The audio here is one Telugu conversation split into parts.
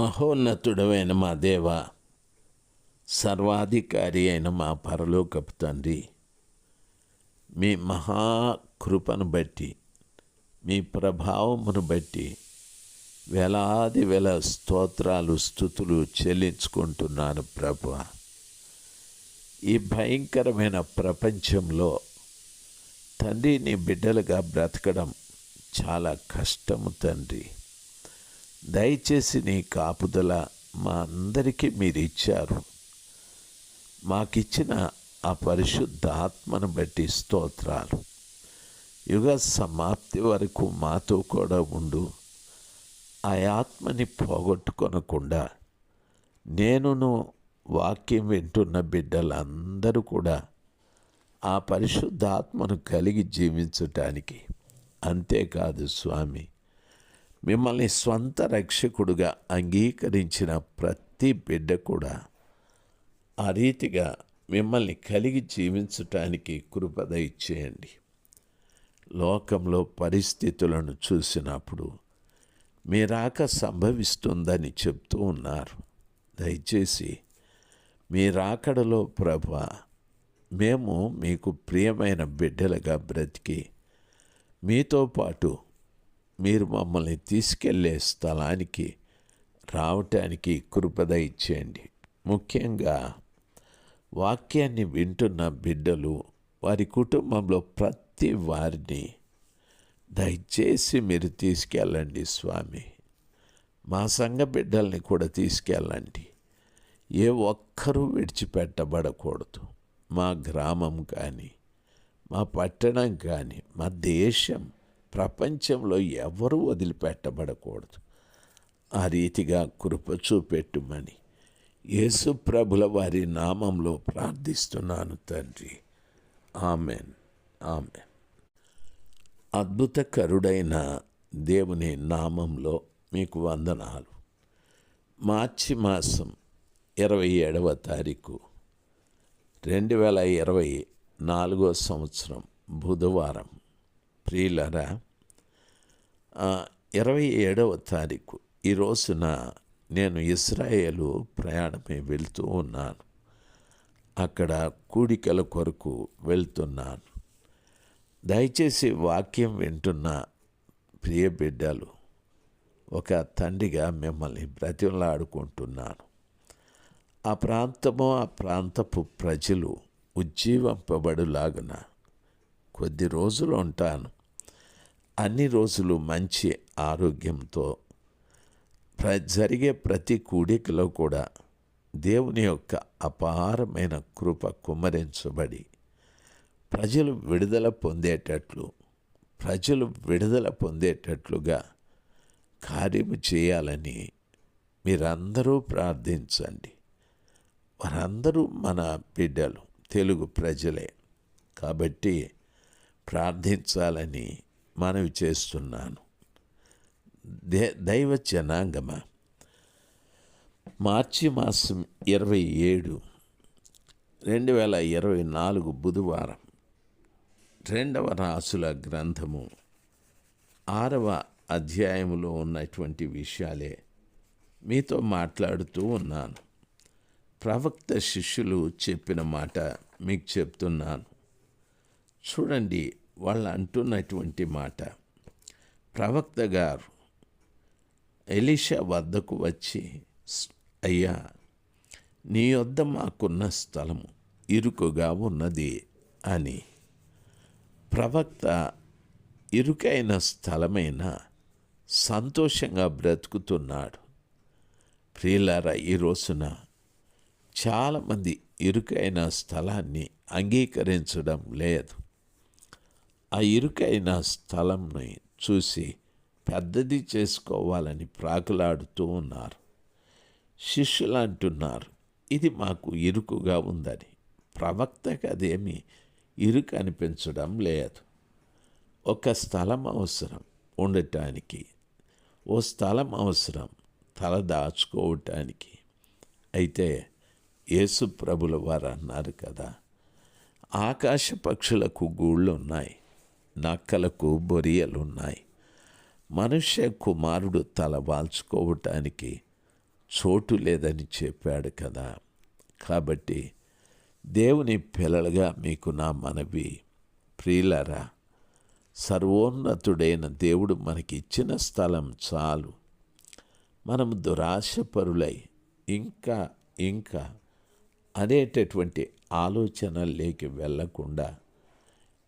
మహోన్నతుడమైన మా దేవ సర్వాధికారి అయిన మా పరలోకపు తండ్రి మీ మహాకృపను బట్టి మీ ప్రభావమును బట్టి వేలాది వేల స్తోత్రాలు స్థుతులు చెల్లించుకుంటున్నాను ప్రభు ఈ భయంకరమైన ప్రపంచంలో తండ్రి నీ బిడ్డలుగా బ్రతకడం చాలా కష్టము తండ్రి. దయచేసి నీ కాపుదల మా అందరికీ మీరు ఇచ్చారు మాకిచ్చిన ఆ పరిశుద్ధ ఆత్మను బట్టి స్తోత్రాలు. యుగ సమాప్తి వరకు మాతో కూడా ఉండు. ఆ ఆత్మని పోగొట్టుకొనకుండా నేనును వాక్యం వింటున్న బిడ్డలందరూ కూడా ఆ పరిశుద్ధాత్మను కలిగి జీవించటానికి అంతేకాదు స్వామి. మిమ్మల్ని స్వంత రక్షకుడుగా అంగీకరించిన ప్రతి బిడ్డ కూడా ఆ రీతిగా మిమ్మల్ని కలిగి జీవించటానికి కృపద ఇచ్చేయండి లోకంలో పరిస్థితులను చూసినప్పుడు మీ రాక సంభవిస్తుందని చెప్తూ ఉన్నారు. దయచేసి మీ రాకడలో ప్రభ మేము మీకు ప్రియమైన బిడ్డలుగా బ్రతికి మీతో పాటు మీరు మమ్మల్ని తీసుకెళ్ళే స్థలానికి రావటానికి కృపద ఇచ్చేయండి. ముఖ్యంగా వాక్యాన్ని వింటున్న బిడ్డలు వారి కుటుంబంలో ప్రతి వారిని దయచేసి మీరు తీసుకెళ్ళండి స్వామి. మా సంఘ బిడ్డల్ని కూడా తీసుకెళ్ళండి. ఏ ఒక్కరూ విడిచిపెట్టబడకూడదు. మా గ్రామం కానీ మా పట్టణం కానీ మా దేశం ప్రపంచంలో ఎవరూ వదిలిపెట్టబడకూడదు. ఆ రీతిగా కృప చూపెట్టుమని యేసు ప్రభుల వారి నామంలో ప్రార్థిస్తున్నాను తండ్రి. ఆమెన్. ఆమెన్. అద్భుతకరుడైన దేవుని నామంలో మీకు వందనాలు. మార్చి మాసం ఇరవై ఏడవ తారీఖు రెండు వేల ఇరవై నాలుగో సంవత్సరం బుధవారం. ప్రియులరా ఇరవై ఏడవ తారీఖు ఈ రోజున నేను ఇస్రాయేలు ప్రయాణమై వెళ్తూ ఉన్నాను. అక్కడ కూడికల కొరకు వెళ్తున్నాను. దయచేసి వాక్యం వింటున్న ప్రియ బిడ్డలు ఒక తండ్రిగా మిమ్మల్ని బ్రతిమలాడుకుంటున్నాను. ఆ ప్రాంతము ఆ ప్రాంతపు ప్రజలు ఉజ్జీవింపబడులాగున కొద్ది రోజులు ఉంటాను. అన్ని రోజులు మంచి ఆరోగ్యంతో ప్ర జరిగే ప్రతి కూడికలో కూడా దేవుని యొక్క అపారమైన కృప కుమ్మరించబడి ప్రజలు విడుదల పొందేటట్లు ప్రజలు విడుదల పొందేటట్లుగా కార్యము చేయాలని మీరందరూ ప్రార్థించండి. వారందరూ మన బిడ్డలు తెలుగు ప్రజలే. కాబట్టి ప్రార్థించాలని మనవి చేస్తున్నాను. దే దైవ జనాంగమ? మార్చి మాసం ఇరవై ఏడు రెండు వేల ఇరవై నాలుగు బుధవారం. రెండవ రాసుల గ్రంథము ఆరవ అధ్యాయములో ఉన్నటువంటి విషయాలే మీతో మాట్లాడుతూ ఉన్నాను. ప్రవక్త శిష్యులు చెప్పిన మాట మీకు చెప్తున్నాను. చూడండి వాళ్ళు అంటున్నటువంటి మాట. ప్రవక్త గారు ఎలీషా వద్దకు వచ్చి అయ్యా నీ వద్ద మాకున్న స్థలము ఇరుకుగా ఉన్నది అని. ప్రవక్త ఇరుకైన స్థలమైన సంతోషంగా బ్రతుకుతున్నాడు. ప్రియులారా ఈ రోజున చాలామంది ఇరుకైన స్థలాన్ని అంగీకరించడం లేదు. ఆ ఇరుకైన స్థలంని చూసి పెద్దది చేసుకోవాలని ప్రాకులాడుతూ ఉన్నారు. శిష్యులు అంటున్నారు ఇది మాకు ఇరుకుగా ఉందని. ప్రవక్తకి అదేమి ఇరుకు అనిపించడం లేదు. ఒక స్థలం అవసరం ఉండటానికి. ఓ స్థలం అవసరం తల దాచుకోవటానికి. అయితే యేసు ప్రభుల వారు అన్నారు కదా ఆకాశ పక్షులకు గూళ్ళు ఉన్నాయి నక్కలకు బొరియలున్నాయి. మనుష్య కుమారుడు తల వాల్చుకోవటానికి చోటు లేదని చెప్పాడు కదా. కాబట్టి దేవుని పిల్లలుగా మీకు నా మనవి ప్రియులరా సర్వోన్నతుడైన దేవుడు మనకి ఇచ్చిన స్థలం చాలు. మనం దురాశపరులై ఇంకా ఇంకా అనేటటువంటి ఆలోచనల్లోకి వెళ్ళకుండా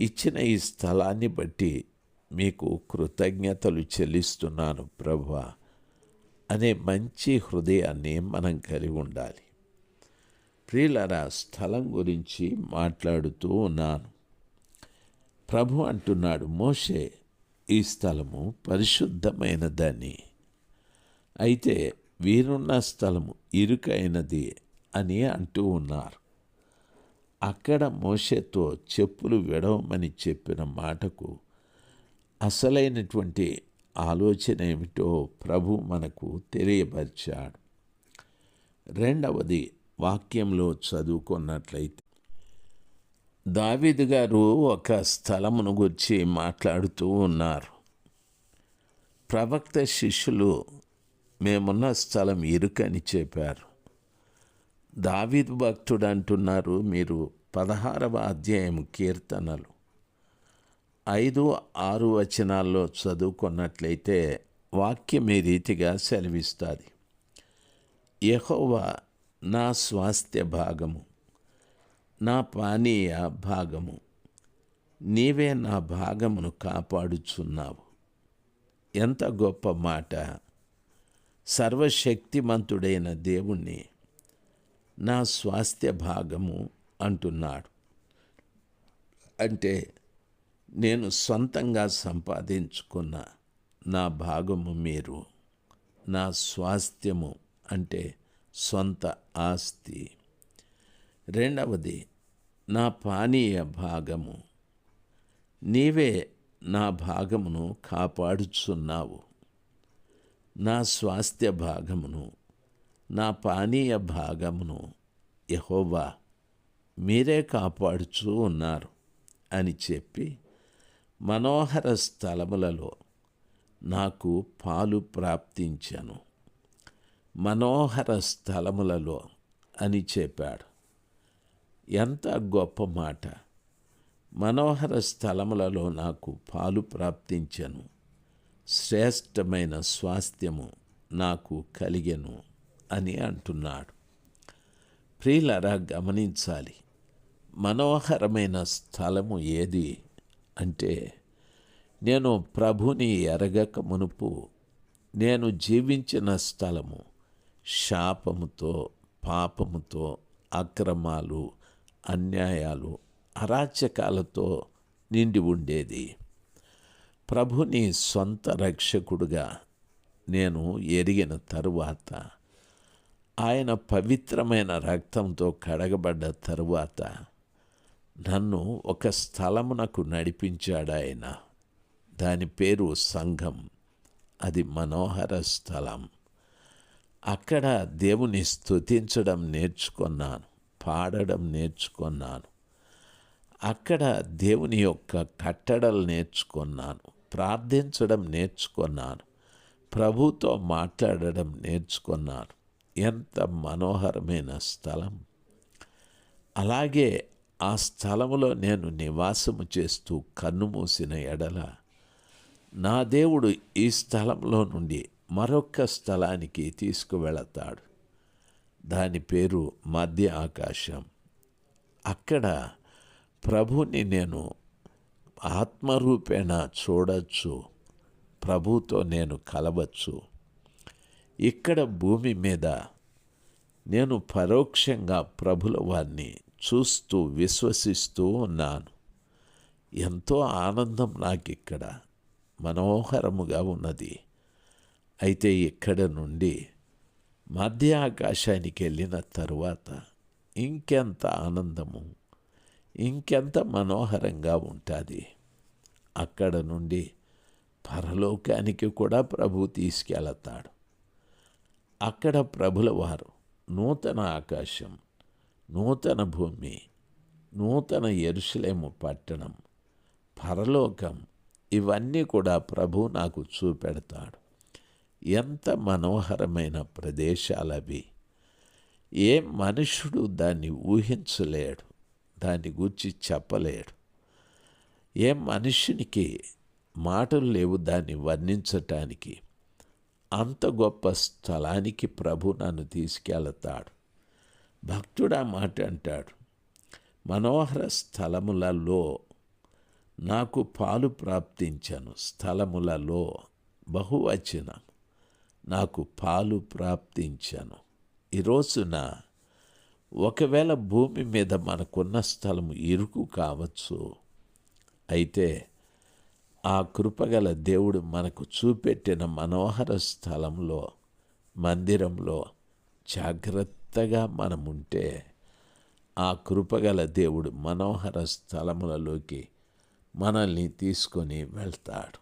ఇచ్చిన ఈ స్థలాన్ని బట్టి మీకు కృతజ్ఞతలు చెల్లిస్తున్నాను ప్రభా అనే మంచి హృదయాన్ని మనం కలిగి ఉండాలి. ప్రియులరా స్థలం గురించి మాట్లాడుతూ ఉన్నాను. ప్రభు అంటున్నాడు మోషే ఈ స్థలము పరిశుద్ధమైనదని. అయితే వీరున్న స్థలము ఇరుకైనది అని అంటూ ఉన్నారు. అక్కడ మోషతో చెప్పులు విడవమని చెప్పిన మాటకు అసలైనటువంటి ఆలోచన ఏమిటో ప్రభు మనకు తెలియపరిచాడు. రెండవది వాక్యంలో చదువుకున్నట్లయితే దావీదు గారు ఒక స్థలమును గురించి మాట్లాడుతూ ఉన్నారు. ప్రవక్త శిష్యులు మేమున్న స్థలం ఇరుకని చెప్పారు. దావీదు భక్తుడు అంటున్నారు మీరు పదహారవ అధ్యాయం కీర్తనలు. ఐదు ఆరు వచనాల్లో చదువుకున్నట్లయితే వాక్యం ఈ రీతిగా సెలవిస్తుంది. యహోవా నా స్వాస్థ్య భాగము నా పానీయ భాగము నీవే నా భాగమును కాపాడుచున్నావు. ఎంత గొప్ప మాట! సర్వశక్తిమంతుడైన దేవుణ్ణి నా స్వాస్థ్య భాగము అంటున్నాడు. అంటే నేను సొంతంగా సంపాదించుకున్న నా భాగము మీరు నా స్వాస్థ్యము అంటే సొంత ఆస్తి. రెండవది నా పానీయ భాగము. నీవే నా భాగమును కాపాడుచున్నావు. నా స్వాస్థ్య భాగమును నా పానీయ భాగమును యహోవా మీరే కాపాడుచూ ఉన్నారు అని చెప్పి మనోహర స్థలములలో నాకు పాలు ప్రాప్తించను. మనోహర స్థలములలో అని చెప్పాడు. ఎంత గొప్ప మాట. మనోహర స్థలములలో నాకు పాలు ప్రాప్తించను. శ్రేష్టమైన స్వాస్థ్యము నాకు కలిగెను. అని అంటున్నాడు. ప్రియులరా గమనించాలి. మనోహరమైన స్థలము ఏది అంటే నేను ప్రభుని ఎరగక మునుపు నేను జీవించిన స్థలము శాపముతో పాపముతో అక్రమాలు అన్యాయాలు అరాచకాలతో నిండి ఉండేది. ప్రభుని సొంత రక్షకుడుగా నేను ఎరిగిన తరువాత ఆయన పవిత్రమైన రక్తంతో కడగబడ్డ తరువాత నన్ను ఒక స్థలమునకు నడిపించాడు ఆయన దాని పేరు సంఘం. అది మనోహర స్థలం. అక్కడ దేవుని స్థుతించడం నేర్చుకున్నాను పాడడం నేర్చుకున్నాను. అక్కడ దేవుని యొక్క కట్టడలు నేర్చుకున్నాను ప్రార్థించడం నేర్చుకున్నాను ప్రభుతో మాట్లాడడం నేర్చుకున్నాను. ఎంత మనోహరమైన స్థలం. అలాగే ఆ స్థలములో నేను నివాసము చేస్తూ కన్ను మూసిన ఎడల నా దేవుడు ఈ స్థలంలో నుండి మరొక స్థలానికి తీసుకువెళతాడు. దాని పేరు మధ్య ఆకాశం. అక్కడ ప్రభుని నేను ఆత్మరూపేణ చూడొచ్చు. ప్రభుతో నేను కలవచ్చు. ఇక్కడ భూమి మీద నేను పరోక్షంగా ప్రభుల వారిని చూస్తూ విశ్వసిస్తూ ఉన్నాను. ఎంతో ఆనందం నాకు ఇక్కడ మనోహరముగా ఉన్నది. అయితే ఇక్కడ నుండి మధ్య ఆకాశానికి వెళ్ళిన తరువాత ఇంకెంత ఆనందము ఇంకెంత మనోహరంగా ఉంటుంది. అక్కడ నుండి పరలోకానికి కూడా ప్రభు తీసుకెళతాడు. అక్కడ ప్రభుల వారు నూతన ఆకాశం నూతన భూమి నూతన ఎరుసలేము పట్టణం పరలోకం ఇవన్నీ కూడా ప్రభు నాకు చూపెడతాడు. ఎంత మనోహరమైన ప్రదేశాలవి. ఏ మనుషుడు దాన్ని ఊహించలేడు దాన్ని గూర్చి చెప్పలేడు. ఏ మనుషునికి మాటలు లేవు దాన్ని వర్ణించటానికి. అంత గొప్ప స్థలానికి ప్రభు నన్ను తీసుకెళతాడు. భక్తుడు ఆ మాట అంటాడు మనోహర స్థలములలో నాకు పాలు ప్రాప్తించను. స్థలములలో బహువచనం నాకు పాలు ప్రాప్తించను. ఈ రోజున ఒకవేళ భూమి మీద మనకున్న స్థలం ఇరుకు కావచ్చు అయితే ఆ కృపగల దేవుడు మనకు చూపెట్టిన మనోహర స్థలంలో మందిరంలో జాగ్రత్తగా మనముంటే ఆ కృపగల దేవుడు మనోహర స్థలములలోకి మనల్ని తీసుకొని వెళ్తాడు.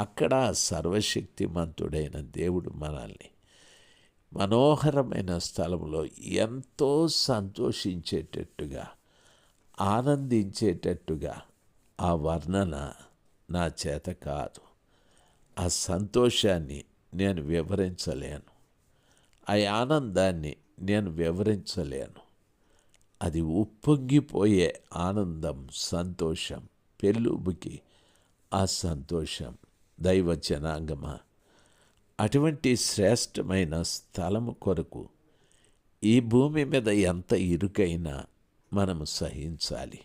అక్కడ సర్వశక్తిమంతుడైన దేవుడు మనల్ని మనోహరమైన స్థలంలో ఎంతో సంతోషించేటట్టుగా ఆనందించేటట్టుగా ఆ వర్ణన నా చేత కాదు. ఆ సంతోషాన్ని నేను వివరించలేను. ఆ ఆనందాన్ని నేను వివరించలేను. అది ఉప్పొంగిపోయే ఆనందం సంతోషం పెళ్ళుబుకి ఆ సంతోషం. దైవ జనాంగమా. అటువంటి శ్రేష్టమైన స్థలము కొరకు ఈ భూమి మీద ఎంత ఇరుకైనా మనము సహించాలి.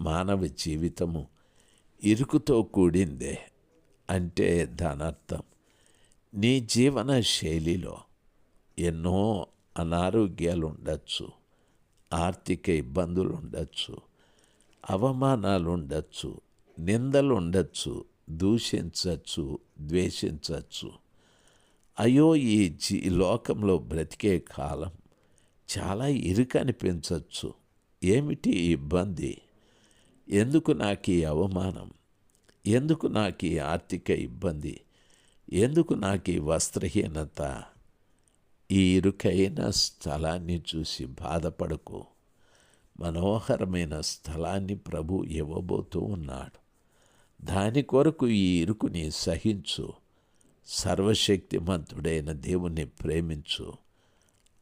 మానవ జీవితము ఇరుకుతో కూడిందే అంటే దానర్థం. నీ జీవన శైలిలో ఎన్నో అనారోగ్యాలు ఉండొచ్చు ఆర్థిక ఇబ్బందులు ఉండొచ్చు అవమానాలు ఉండొచ్చు నిందలు ఉండొచ్చు దూషించవచ్చు ద్వేషించవచ్చు అయ్యో ఈ జీ లోకంలో బ్రతికే కాలం చాలా ఇరుకనిపించవచ్చు ఏమిటి ఇబ్బంది? ఎందుకు నాకు ఈ అవమానం? ఎందుకు నాకు ఈ ఆర్థిక ఇబ్బంది? ఎందుకు నాకు ఈ వస్త్రహీనత? ఈ ఇరుకైన స్థలాన్ని చూసి బాధపడకు. మనోహరమైన స్థలాన్ని ప్రభు ఇవ్వబోతూ ఉన్నాడు. దాని కొరకు ఈ ఇరుకుని సహించు. సర్వశక్తిమంతుడైన దేవుణ్ణి ప్రేమించు.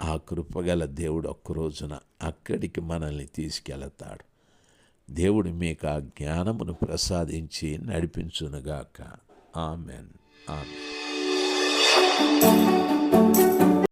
ఆ కృపగల దేవుడు ఒక్క రోజున అక్కడికి మనల్ని తీసుకెళతాడు. దేవుడు మీకు ఆ జ్ఞానమును ప్రసాదించి నడిపించునుగాక. ఆమెన్. ఆమెన్.